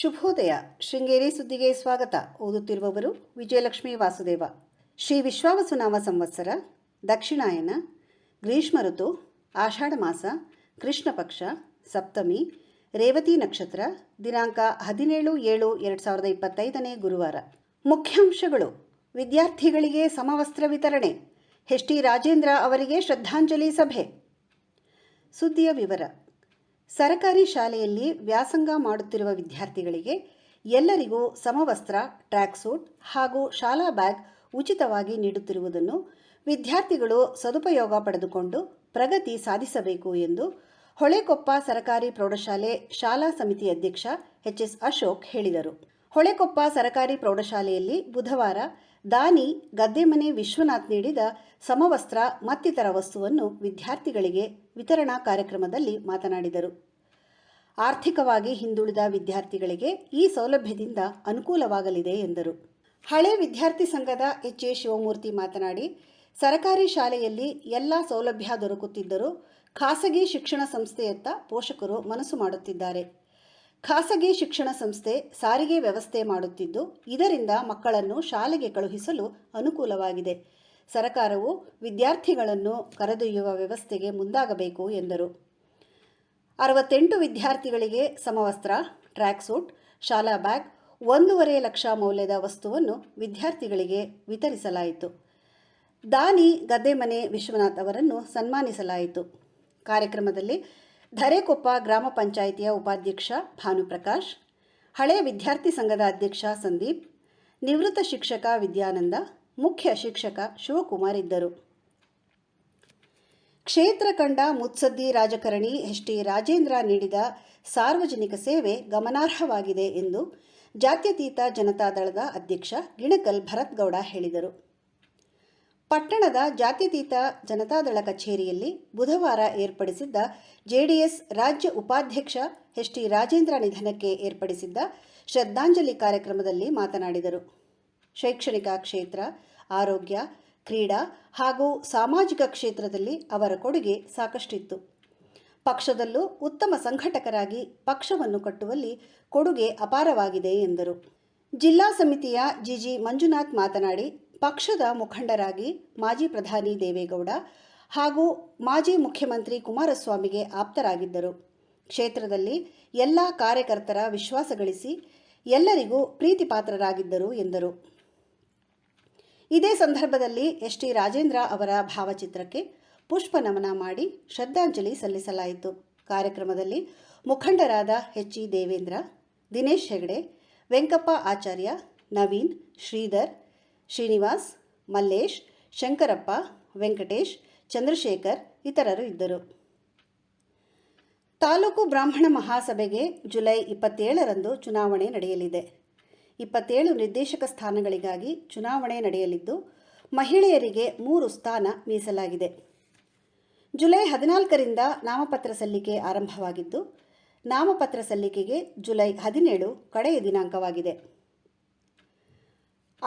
ಶುಭೋದಯ. ಶೃಂಗೇರಿ ಸುದ್ದಿಗೆ ಸ್ವಾಗತ. ಓದುತ್ತಿರುವವರು ವಿಜಯಲಕ್ಷ್ಮಿ ವಾಸುದೇವ. ಶ್ರೀ ವಿಶ್ವಾವಸುನಾಮ ಸಂವತ್ಸರ, ದಕ್ಷಿಣಾಯನ, ಗ್ರೀಷ್ಮ ಋತು, ಆಷಾಢ ಮಾಸ, ಕೃಷ್ಣ ಪಕ್ಷ, ಸಪ್ತಮಿ, ರೇವತಿ ನಕ್ಷತ್ರ, ದಿನಾಂಕ ಹದಿನೇಳು ಏಳು ಎರಡು ಸಾವಿರದ ಇಪ್ಪತ್ತೈದನೇ ಗುರುವಾರ. ಮುಖ್ಯಾಂಶಗಳು. ವಿದ್ಯಾರ್ಥಿಗಳಿಗೆ ಸಮವಸ್ತ್ರ ವಿತರಣೆ. ಎಚ್ ಟಿ ರಾಜೇಂದ್ರ ಅವರಿಗೆ ಶ್ರದ್ಧಾಂಜಲಿ ಸಭೆ. ಸುದ್ದಿಯ ವಿವರ. ಸರಕಾರಿ ಶಾಲೆಯಲ್ಲಿ ವ್ಯಾಸಂಗ ಮಾಡುತ್ತಿರುವ ವಿದ್ಯಾರ್ಥಿಗಳಿಗೆ ಎಲ್ಲರಿಗೂ ಸಮವಸ್ತ್ರ ಟ್ರ್ಯಾಕ್ ಸೂಟ್ ಹಾಗೂ ಶಾಲಾ ಬ್ಯಾಗ್ ಉಚಿತವಾಗಿ ನೀಡುತ್ತಿರುವುದನ್ನು ವಿದ್ಯಾರ್ಥಿಗಳು ಸದುಪಯೋಗ ಪಡೆದುಕೊಂಡು ಪ್ರಗತಿ ಸಾಧಿಸಬೇಕು ಎಂದು ಹೊಳೆಕೊಪ್ಪ ಸರಕಾರಿ ಪ್ರೌಢಶಾಲೆ ಶಾಲಾ ಸಮಿತಿ ಅಧ್ಯಕ್ಷ ಎಚ್ ಎಸ್ ಅಶೋಕ್ ಹೇಳಿದರು. ಹೊಳೆಕೊಪ್ಪ ಸರಕಾರಿ ಪ್ರೌಢಶಾಲೆಯಲ್ಲಿ ಬುಧವಾರ ದಾನಿ ಗದ್ದೆಮನೆ ವಿಶ್ವನಾಥ್ ನೀಡಿದ ಸಮವಸ್ತ್ರ ಮತ್ತಿತರ ವಸ್ತುವನ್ನು ವಿದ್ಯಾರ್ಥಿಗಳಿಗೆ ವಿತರಣಾ ಕಾರ್ಯಕ್ರಮದಲ್ಲಿ ಮಾತನಾಡಿದರು. ಆರ್ಥಿಕವಾಗಿ ಹಿಂದುಳಿದ ವಿದ್ಯಾರ್ಥಿಗಳಿಗೆ ಈ ಸೌಲಭ್ಯದಿಂದ ಅನುಕೂಲವಾಗಲಿದೆ ಎಂದರು. ಹಳೆ ವಿದ್ಯಾರ್ಥಿ ಸಂಘದ ಎಚ್ ಎ ಶಿವಮೂರ್ತಿ ಮಾತನಾಡಿ, ಸರಕಾರಿ ಶಾಲೆಯಲ್ಲಿ ಎಲ್ಲ ಸೌಲಭ್ಯ ದೊರಕುತ್ತಿದ್ದರೂ ಖಾಸಗಿ ಶಿಕ್ಷಣ ಸಂಸ್ಥೆಯತ್ತ ಪೋಷಕರು ಮನಸ್ಸು ಮಾಡುತ್ತಿದ್ದಾರೆ. ಖಾಸಗಿ ಶಿಕ್ಷಣ ಸಂಸ್ಥೆ ಸಾರಿಗೆ ವ್ಯವಸ್ಥೆ ಮಾಡುತ್ತಿದ್ದು, ಇದರಿಂದ ಮಕ್ಕಳನ್ನು ಶಾಲೆಗೆ ಕಳುಹಿಸಲು ಅನುಕೂಲವಾಗಿದೆ. ಸರಕಾರವು ವಿದ್ಯಾರ್ಥಿಗಳನ್ನು ಕರೆದೊಯ್ಯುವ ವ್ಯವಸ್ಥೆಗೆ ಮುಂದಾಗಬೇಕು ಎಂದರು. ಅರವತ್ತೆಂಟು ವಿದ್ಯಾರ್ಥಿಗಳಿಗೆ ಸಮವಸ್ತ್ರ ಟ್ರ್ಯಾಕ್ ಸೂಟ್ ಶಾಲಾ ಬ್ಯಾಗ್, ಒಂದೂವರೆ ಲಕ್ಷ ಮೌಲ್ಯದ ವಸ್ತುವನ್ನು ವಿದ್ಯಾರ್ಥಿಗಳಿಗೆ ವಿತರಿಸಲಾಯಿತು. ದಾನಿ ಗದ್ದೆಮನೆ ವಿಶ್ವನಾಥ್ ಅವರನ್ನು ಸನ್ಮಾನಿಸಲಾಯಿತು. ಕಾರ್ಯಕ್ರಮದಲ್ಲಿ ಧರೆಕೊಪ್ಪ ಗ್ರಾಮ ಪಂಚಾಯಿತಿಯ ಉಪಾಧ್ಯಕ್ಷ ಭಾನುಪ್ರಕಾಶ್ ಹಳೆಯ ವಿದ್ಯಾರ್ಥಿ ಸಂಘದ ಅಧ್ಯಕ್ಷ ಸಂದೀಪ್, ನಿವೃತ್ತ ಶಿಕ್ಷಕ ವಿದ್ಯಾನಂದ, ಮುಖ್ಯ ಶಿಕ್ಷಕ ಶಿವಕುಮಾರ್ ಇದ್ದರು. ಕ್ಷೇತ್ರ ಕಂಡ ಮುತ್ಸದ್ದಿ ರಾಜಕಾರಣಿ ಎಚ್ ಟಿ ರಾಜೇಂದ್ರ ನೀಡಿದ ಸಾರ್ವಜನಿಕ ಸೇವೆ ಗಮನಾರ್ಹವಾಗಿದೆ ಎಂದು ಜಾತ್ಯತೀತ ಜನತಾದಳದ ಅಧ್ಯಕ್ಷ ಗಿಣಕಲ್ ಭರತ್ಗೌಡ ಹೇಳಿದರು. ಪಟ್ಟಣದ ಜಾತ್ಯತೀತ ಜನತಾದಳ ಕಚೇರಿಯಲ್ಲಿ ಬುಧವಾರ ಏರ್ಪಡಿಸಿದ್ದ ಜೆಡಿಎಸ್ ರಾಜ್ಯ ಉಪಾಧ್ಯಕ್ಷ ಎಚ್ ಟಿ ರಾಜೇಂದ್ರ ನಿಧನಕ್ಕೆ ಏರ್ಪಡಿಸಿದ್ದ ಶ್ರದ್ಧಾಂಜಲಿ ಕಾರ್ಯಕ್ರಮದಲ್ಲಿ ಮಾತನಾಡಿದರು. ಶೈಕ್ಷಣಿಕ ಕ್ಷೇತ್ರ, ಆರೋಗ್ಯ, ಕ್ರೀಡಾ ಹಾಗೂ ಸಾಮಾಜಿಕ ಕ್ಷೇತ್ರದಲ್ಲಿ ಅವರ ಕೊಡುಗೆ ಸಾಕಷ್ಟಿತ್ತು. ಪಕ್ಷದಲ್ಲೂ ಉತ್ತಮ ಸಂಘಟಕರಾಗಿ ಪಕ್ಷವನ್ನು ಕಟ್ಟುವಲ್ಲಿ ಕೊಡುಗೆ ಅಪಾರವಾಗಿದೆ ಎಂದರು. ಜಿಲ್ಲಾ ಸಮಿತಿಯ ಜಿಜಿ ಮಂಜುನಾಥ್ ಮಾತನಾಡಿ ಪಕ್ಷದ ಮುಖಂಡರಾಗಿ ಮಾಜಿ ಪ್ರಧಾನಿ ದೇವೇಗೌಡ ಹಾಗೂ ಮಾಜಿ ಮುಖ್ಯಮಂತ್ರಿ ಕುಮಾರಸ್ವಾಮಿಗೆ ಆಪ್ತರಾಗಿದ್ದರು. ಕ್ಷೇತ್ರದಲ್ಲಿ ಎಲ್ಲ ಕಾರ್ಯಕರ್ತರ ವಿಶ್ವಾಸ ಗಳಿಸಿ ಎಲ್ಲರಿಗೂ ಪ್ರೀತಿಪಾತ್ರರಾಗಿದ್ದರು ಎಂದರು. ಇದೇ ಸಂದರ್ಭದಲ್ಲಿ ಎಸ್ ಟಿ ರಾಜೇಂದ್ರ ಅವರ ಭಾವಚಿತ್ರಕ್ಕೆ ಪುಷ್ಪ ನಮನ ಮಾಡಿ ಶ್ರದ್ಧಾಂಜಲಿ ಸಲ್ಲಿಸಲಾಯಿತು. ಕಾರ್ಯಕ್ರಮದಲ್ಲಿ ಮುಖಂಡರಾದ ಎಚ್ ಇ ದೇವೇಂದ್ರ, ದಿನೇಶ್ ಹೆಗಡೆ, ವೆಂಕಪ್ಪ ಆಚಾರ್ಯ, ನವೀನ್, ಶ್ರೀಧರ್ ಶ್ರೀನಿವಾಸ್, ಮಲ್ಲೇಶ್, ಶಂಕರಪ್ಪ, ವೆಂಕಟೇಶ್, ಚಂದ್ರಶೇಖರ್ ಇತರರು ಇದ್ದರು. ತಾಲೂಕು ಬ್ರಾಹ್ಮಣ ಮಹಾಸಭೆಗೆ ಜುಲೈ ಇಪ್ಪತ್ತೇಳರಂದು ಚುನಾವಣೆ ನಡೆಯಲಿದೆ. ಇಪ್ಪತ್ತೇಳು ನಿರ್ದೇಶಕ ಸ್ಥಾನಗಳಿಗಾಗಿ ಚುನಾವಣೆ ನಡೆಯಲಿದ್ದು, ಮಹಿಳೆಯರಿಗೆ ಮೂರು ಸ್ಥಾನ ಮೀಸಲಾಗಿದೆ. ಜುಲೈ ಹದಿನಾಲ್ಕರಿಂದ ನಾಮಪತ್ರ ಸಲ್ಲಿಕೆ ಆರಂಭವಾಗಿದ್ದು, ನಾಮಪತ್ರ ಸಲ್ಲಿಕೆಗೆ ಜುಲೈ ಹದಿನೇಳು ಕಡೆಯ ದಿನಾಂಕವಾಗಿದೆ.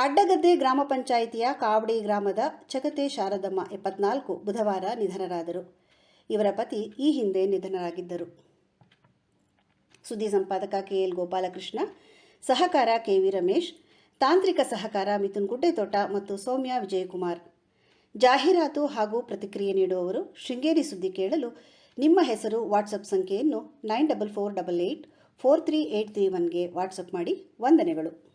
ಅಡ್ಡಗದ್ದೆ ಗ್ರಾಮ ಪಂಚಾಯಿತಿಯ ಕಾವಡಿ ಗ್ರಾಮದ ಚಗತೆ ಶಾರದಮ್ಮ ಎಪ್ಪತ್ನಾಲ್ಕು ಬುಧವಾರ ನಿಧನರಾದರು. ಇವರ ಪತಿ ಈ ಹಿಂದೆ ನಿಧನರಾಗಿದ್ದರು. ಸುದ್ದಿ ಸಂಪಾದಕ ಕೆಎಲ್ ಗೋಪಾಲಕೃಷ್ಣ, ಸಹಕಾರ ಕೆ ವಿ ರಮೇಶ್, ತಾಂತ್ರಿಕ ಸಹಕಾರ ಮಿಥುನ್ ಗುಡ್ಡೆತೋಟ ಮತ್ತು ಸೌಮ್ಯ ವಿಜಯಕುಮಾರ್. ಜಾಹೀರಾತು ಹಾಗೂ ಪ್ರತಿಕ್ರಿಯೆ ನೀಡುವವರು ಶೃಂಗೇರಿ ಸುದ್ದಿ ಕೇಳಲು ನಿಮ್ಮ ಹೆಸರು, ವಾಟ್ಸಪ್ ಸಂಖ್ಯೆಯನ್ನು nine double four double eight four three eight three ಒನ್ಗೆ WhatsApp ಮಾಡಿ, ವಂದನೆಗಳು.